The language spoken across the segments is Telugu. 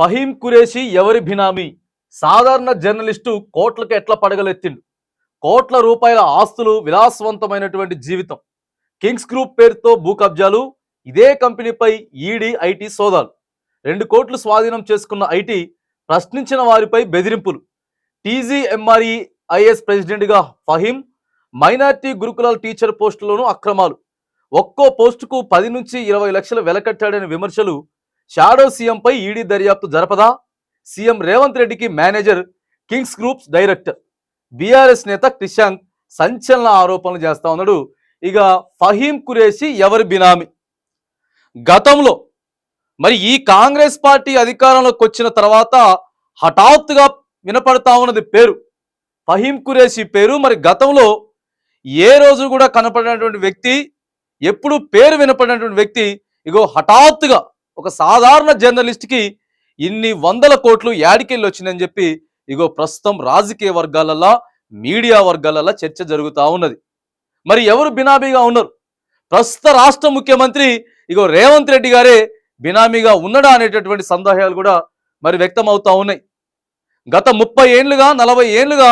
ఫహీం కురేషి ఎవరి బినామీ? సాధారణ జర్నలిస్టు కోట్లకు ఎట్లా పడగలెత్తిండు? కోట్ల రూపాయల ఆస్తులు విలాసవంతమైనటువంటి జీవితం. కింగ్స్ గ్రూప్ పేరుతో భూ కబ్జాలు ఇదే కంపెనీపై ఈడీ ఐటీ సోదాలు. రెండు కోట్లు స్వాధీనం చేసుకున్న ఐటీ ప్రశ్నించిన వారిపై బెదిరింపులు. టీజీఎంఆర్ఈ ఐఎస్ ప్రెసిడెంట్గా ఫహీం మైనార్టీ గురుకులాల టీచర్ పోస్టులోనూ అక్రమాలు. ఒక్కో పోస్టుకు పది నుంచి ఇరవై లక్షలు వెలకట్టాడని విమర్శలు షాడో సీఎంపై ఈడీ దర్యాప్తు జరపదా? సీఎం రేవంత్ రెడ్డికి manager kings groups director. BRS నేత క్రిషాంక్ సంచలన ఆరోపణలు చేస్తా ఉన్నాడు. ఇక ఫహీం కురేషి ఎవరి బినామీ? గతంలో మరి ఈ కాంగ్రెస్ పార్టీ అధికారంలోకి వచ్చిన తర్వాత హఠాత్తుగా వినపడతా ఉన్నది పేరు. ఫహీం కురేషి పేరు మరి గతంలో ఏ రోజు కూడా కనపడినటువంటి వ్యక్తి ఎప్పుడు పేరు వినపడినటువంటి వ్యక్తి ఇగో హఠాత్తుగా ఒక సాధారణ జర్నలిస్ట్కి ఇన్ని వందల కోట్లు యాడికెళ్ళి వచ్చిందని చెప్పి ఇగో ప్రస్తుతం రాజకీయ వర్గాలలో మీడియా వర్గాలలో చర్చ జరుగుతూ ఉన్నది. మరి ఎవరు బినామీగా ఉన్నారు? ప్రస్తుత రాష్ట్ర ముఖ్యమంత్రి ఇగో రేవంత్ రెడ్డి గారే బినామీగా ఉన్నడా అనేటటువంటి సందేహాలు కూడా మరి వ్యక్తం అవుతా ఉన్నాయి. గత ముప్పై ఏళ్ళుగా నలభై ఏళ్ళుగా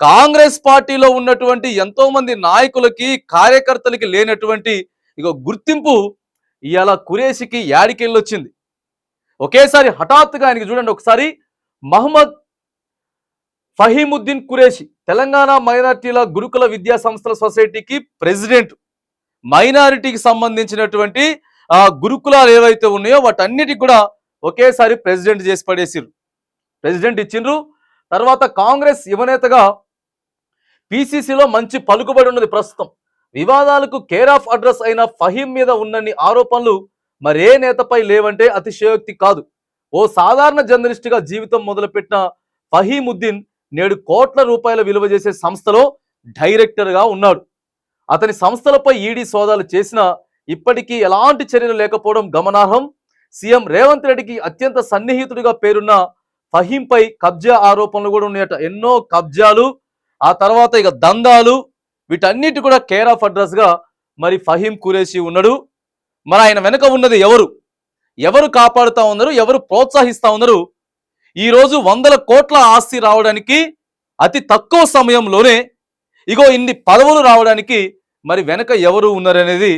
కాంగ్రెస్ పార్టీలో ఉన్నటువంటి ఎంతోమంది నాయకులకి కార్యకర్తలకి లేనటువంటి ఇగో గుర్తింపు ఇవాళ కురేషికి యాడికెళ్ళొచ్చింది ఒకేసారి హఠాత్తుగా ఆయనకి చూడండి ఒకసారి. మహమ్మద్ ఫహీముద్దీన్ కురేషి తెలంగాణ మైనార్టీల గురుకుల విద్యా సంస్థల సొసైటీకి ప్రెసిడెంట్. మైనారిటీకి సంబంధించినటువంటి గురుకులాలు ఏవైతే ఉన్నాయో వాటన్నిటికి కూడా ఒకేసారి ప్రెసిడెంట్ చేసి పడేసిర్రు. ప్రెసిడెంట్ ఇచ్చిండ్రు. తర్వాత కాంగ్రెస్ యువనేతగా పిసిసిలో మంచి పలుకుబడి ఉన్నది ప్రస్తుతం. వివాదాలకు కేర్ ఆఫ్ అడ్రస్ అయిన ఫహీం మీద ఉన్నన్ని ఆరోపణలు మరే నేతపై లేవంటే అతిశయోక్తి కాదు. ఓ సాధారణ జర్నలిస్టుగా జీవితం మొదలుపెట్టిన ఫహీముద్దీన్ నేడు కోట్ల రూపాయల విలువ చేసే సంస్థలో డైరెక్టర్గా ఉన్నాడు. అతని సంస్థలపై ఈడీ సోదాలు చేసినా ఇప్పటికీ ఎలాంటి చర్యలు లేకపోవడం గమనార్హం. సీఎం రేవంత్ రెడ్డికి అత్యంత సన్నిహితుడిగా పేరున్న ఫహీంపై కబ్జా ఆరోపణలు కూడా ఉన్నాయట. ఎన్నో కబ్జాలు ఆ తర్వాత ఇక దందాలు వీటన్నిటి కూడా కేర్ ఆఫ్ అడ్రస్గా మరి ఫహీం కురేషి ఉన్నాడు. మరి ఆయన వెనుక ఉన్నది ఎవరు? ఎవరు కాపాడుతూ ఉన్నారు? ఎవరు ప్రోత్సహిస్తూ ఉన్నారు? ఈరోజు వందల కోట్ల ఆస్తి రావడానికి అతి తక్కువ సమయంలోనే ఇగో ఇన్ని పదవులు రావడానికి మరి వెనక ఎవరు ఉన్నారనేది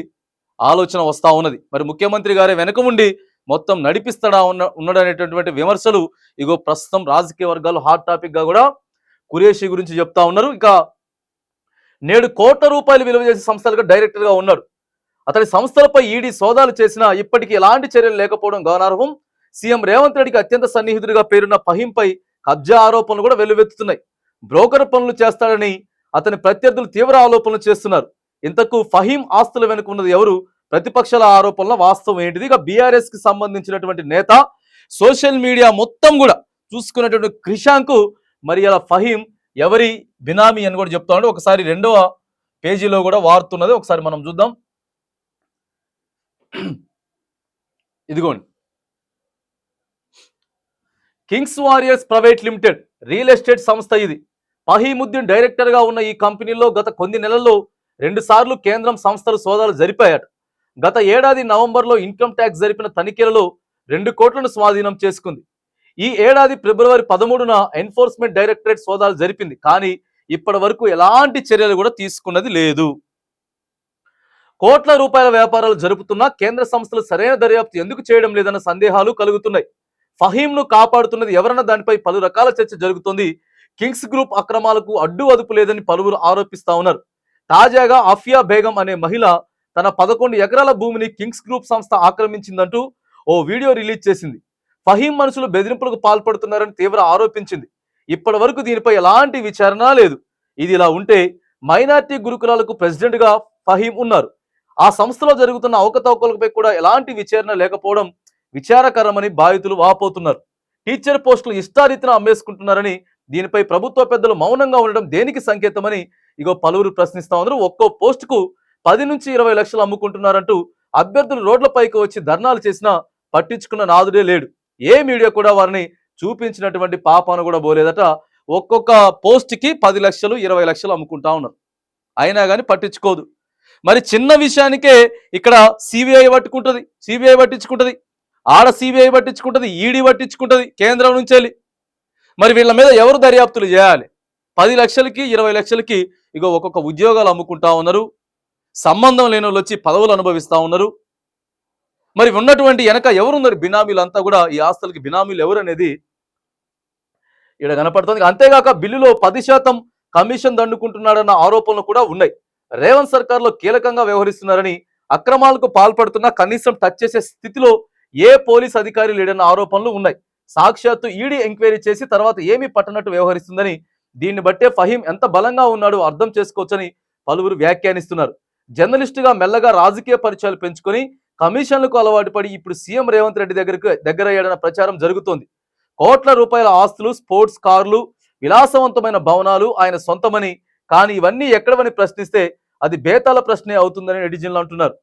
ఆలోచన వస్తూ ఉన్నది. మరి ముఖ్యమంత్రి గారే వెనక ఉండి మొత్తం నడిపిస్తాడా ఉన్న ఉన్నాడనేటటువంటి విమర్శలు ఇగో ప్రస్తుతం రాజకీయ వర్గాలు హాట్ టాపిక్గా కూడా కురేషి గురించి చెప్తా ఉన్నారు. ఇక నేడు కోట్ల రూపాయలు విలువ చేసే సంస్థలకు డైరెక్టర్గా ఉన్నాడు. అతని సంస్థలపై ఈడీ సోదాలు చేసినా ఇప్పటికీ ఎలాంటి చర్యలు లేకపోవడం గమనార్హం సీఎం రేవంత్ రెడ్డికి అత్యంత సన్నిహితుడిగా పేరున్న ఫహీంపై కబ్జా ఆరోపణలు కూడా వెల్లువెత్తుతున్నాయి. బ్రోకర్ పనులు చేస్తాడని అతని ప్రత్యర్థులు తీవ్ర ఆరోపణలు చేస్తున్నారు. ఇంతకు ఫహీం ఆస్తుల వెనుక ఉన్నది ఎవరు? ప్రతిపక్షాల ఆరోపణల వాస్తవం ఏంటిది? ఇక బీఆర్ఎస్కి సంబంధించినటువంటి నేత సోషల్ మీడియా మొత్తం కూడా చూసుకున్నటువంటి క్రిషాంకు మరి అలా ఫహీం ఎవరి బినామీ అని కూడా చెప్తా ఉన్నాడు ఒకసారి రెండవ పేజీలో కూడా వారుతున్నది. ఒకసారి మనం చూద్దాం. ఇదిగోండి. Kings warriors private limited real estate సంస్థ ఇది. పహీముద్దీన్ డైరెక్టర్గా ఉన్న ఈ కంపెనీలో గత కొన్ని నెలల్లో రెండుసార్లు కేంద్రం సంస్థలు సోదాలు జరిపాయట. గత ఏడాది నవంబర్లో ఇన్కమ్ ట్యాక్స్ జరిపిన తనిఖీలలో రెండు కోట్లను స్వాధీనం చేసుకుంది. ఈ ఏడాది ఫిబ్రవరి పదమూడున ఎన్ఫోర్స్మెంట్ డైరెక్టరేట్ సోదాలు జరిపింది. కానీ ఇప్పటి వరకు ఎలాంటి చర్యలు కూడా తీసుకున్నది లేదు. కోట్ల రూపాయల వ్యాపారాలు జరుపుతున్నా కేంద్ర సంస్థలు సరైన దర్యాప్తు ఎందుకు చేయడం లేదన్న సందేహాలు కలుగుతున్నాయి. ఫహీంను కాపాడుతున్నది ఎవరన్న దానిపై పలు రకాల చర్చ జరుగుతోంది. కింగ్స్ గ్రూప్ అక్రమాలకు అడ్డు అదుపు లేదని పలువురు ఆరోపిస్తా ఉన్నారు. తాజాగా అఫియా బేగం అనే మహిళ తన పదకొండు ఎకరాల భూమిని కింగ్స్ గ్రూప్ సంస్థ ఆక్రమించిందంటూ ఓ వీడియో రిలీజ్ చేసింది. ఫహీం మనుషులు బెదిరింపులకు పాల్పడుతున్నారని తీవ్ర ఆరోపించింది. ఇప్పటి వరకు దీనిపై ఎలాంటి విచారణ లేదు. ఇది ఇలా ఉంటే మైనార్టీ గురుకులాలకు ప్రెసిడెంట్గా ఫహీం ఉన్నారు. ఆ సంస్థలో జరుగుతున్న అవకతవకలపై కూడా ఎలాంటి విచారణ లేకపోవడం విచారకరమని బాధితులు వాపోతున్నారు. టీచర్ పోస్టులు ఇష్టారీతిన అమ్మేసుకుంటున్నారని దీనిపై ప్రభుత్వ పెద్దలు మౌనంగా ఉండడం దేనికి సంకేతమని ఇగో పలువురు ప్రశ్నిస్తా ఉన్నారు. ఒక్కో పోస్టుకు పది నుంచి ఇరవై లక్షలు అమ్ముకుంటున్నారంటూ అభ్యర్థులు రోడ్లపైకి వచ్చి ధర్నాలు చేసినా పట్టించుకున్న నాదుడే లేడు. ఏ మీడియా కూడా వారిని చూపించినటువంటి పాపాను కూడా పోలేదట. ఒక్కొక్క పోస్ట్కి పది లక్షలు ఇరవై లక్షలు అమ్ముకుంటా ఉన్నారు. అయినా కానీ పట్టించుకోదు. మరి చిన్న విషయానికే ఇక్కడ సిబిఐ పట్టుకుంటుంది సిబిఐ పట్టించుకుంటుంది ఆడ సిబిఐ పట్టించుకుంటుంది ఈడీ పట్టించుకుంటది కేంద్రం నుంచి వెళ్ళి. మరి వీళ్ళ మీద ఎవరు దర్యాప్తులు చేయాలి? పది లక్షలకి ఇరవై లక్షలకి ఇగో ఒక్కొక్క ఉద్యోగాలు అమ్ముకుంటా ఉన్నారు. సంబంధం లేని వచ్చి పదవులు అనుభవిస్తూ ఉన్నారు. మరి ఉన్నటువంటి వెనక ఎవరున్నారు? బినామీలంతా కూడా ఈ ఆస్తులకి బినామీలు ఎవరు అనేది ఇక్కడ కనపడుతుంది. అంతేగాక బిల్లులో పది శాతం కమిషన్ దండుకుంటున్నాడన్న ఆరోపణలు కూడా ఉన్నాయి. రేవంత్ సర్కార్లో కీలకంగా వ్యవహరిస్తున్నారని అక్రమాలకు పాల్పడుతున్నా కనీసం టచ్ చేసే స్థితిలో ఏ పోలీస్ అధికారి లేడన్న ఆరోపణలు ఉన్నాయి. సాక్షాత్తు ఈడీ ఎంక్వైరీ చేసి తర్వాత ఏమీ పట్టనట్టు వ్యవహరిస్తుందని దీన్ని బట్టే ఫహీం ఎంత బలంగా ఉన్నాడో అర్థం చేసుకోవచ్చని పలువురు వ్యాఖ్యానిస్తున్నారు. జర్నలిస్టుగా మెల్లగా రాజకీయ పరిచయాలు పెంచుకొని కమిషన్లకు అలవాటు పడి ఇప్పుడు సీఎం రేవంత్ రెడ్డి దగ్గరకు దగ్గరయ్యాడన్న ప్రచారం జరుగుతోంది. కోట్ల రూపాయల ఆస్తులు స్పోర్ట్స్ కార్లు విలాసవంతమైన భవనాలు ఆయన సొంతమని కానీ ఇవన్నీ ఎక్కడవని ప్రశ్నిస్తే అది బేతాల ప్రశ్నే అవుతుందని నెటిజన్లు అంటున్నారు.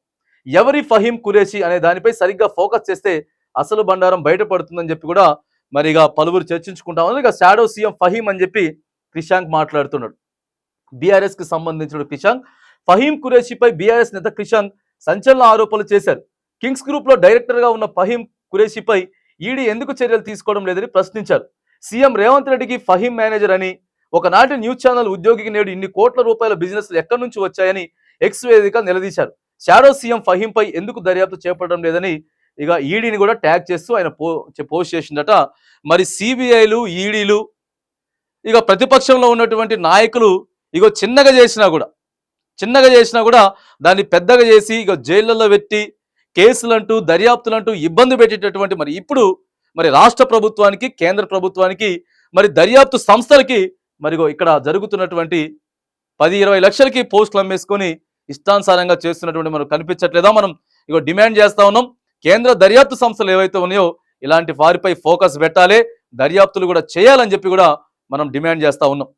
ఎవరి ఫహీం కురేషి అనే దానిపై సరిగ్గా ఫోకస్ చేస్తే అసలు బండారం బయటపడుతుందని చెప్పి కూడా మరి ఇక పలువురు చర్చించుకుంటా. ఇక షాడో సీఎం ఫహీం అని చెప్పి క్రిషాంక్ మాట్లాడుతున్నాడు. బీఆర్ఎస్కి సంబంధించిన క్రిషాంక్. ఫహీం కురేషిపై బీఆర్ఎస్ నేత క్రిషాంక్ సంచలన ఆరోపణలు చేశారు. కింగ్స్ గ్రూప్లో డైరెక్టర్గా ఉన్న ఫహీం ఖురేషిపై ఈడీ ఎందుకు చర్యలు తీసుకోవడం లేదని ప్రశ్నించారు. సీఎం రేవంత్ రెడ్డికి ఫహీం మేనేజర్ అని ఒకనాటి న్యూస్ ఛానల్ ఉద్యోగికి నేడు ఇన్ని కోట్ల రూపాయల బిజినెస్ ఎక్కడి నుంచి వచ్చాయని ఎక్స్ వేదిక నిలదీశారు. షాడో సీఎం ఫహీం పై ఎందుకు దర్యాప్తు చేపట్టడం లేదని ఇక ఈడీని కూడా ట్యాగ్ చేస్తూ ఆయన పో పోస్ట్ చేసిందట. మరి సిబిఐలు ఈడీలు ఇక ప్రతిపక్షంలో ఉన్నటువంటి నాయకులు ఇగో చిన్నగా చేసినా కూడా చిన్నగా చేసినా కూడా దాన్ని పెద్దగా చేసి ఇక జైళ్ళల్లో పెట్టి కేసులంటూ దర్యాప్తులంటూ ఇబ్బంది పెట్టేటటువంటి మరి ఇప్పుడు మరి రాష్ట్ర ప్రభుత్వానికి కేంద్ర ప్రభుత్వానికి మరి దర్యాప్తు సంస్థలకి మరిగో ఇక్కడ జరుగుతున్నటువంటి పది ఇరవై లక్షలకి పోస్టులు అమ్మేసుకొని ఇష్టానుసారంగా చేస్తున్నటువంటి మనకు కనిపించట్లేదా? మనం ఇగో డిమాండ్ చేస్తా ఉన్నాం. కేంద్ర దర్యాప్తు సంస్థలు ఏవైతే ఉన్నాయో ఇలాంటి వారిపై ఫోకస్ పెట్టాలి. దర్యాప్తులు కూడా చేయాలని చెప్పి కూడా మనం డిమాండ్ చేస్తా ఉన్నాం.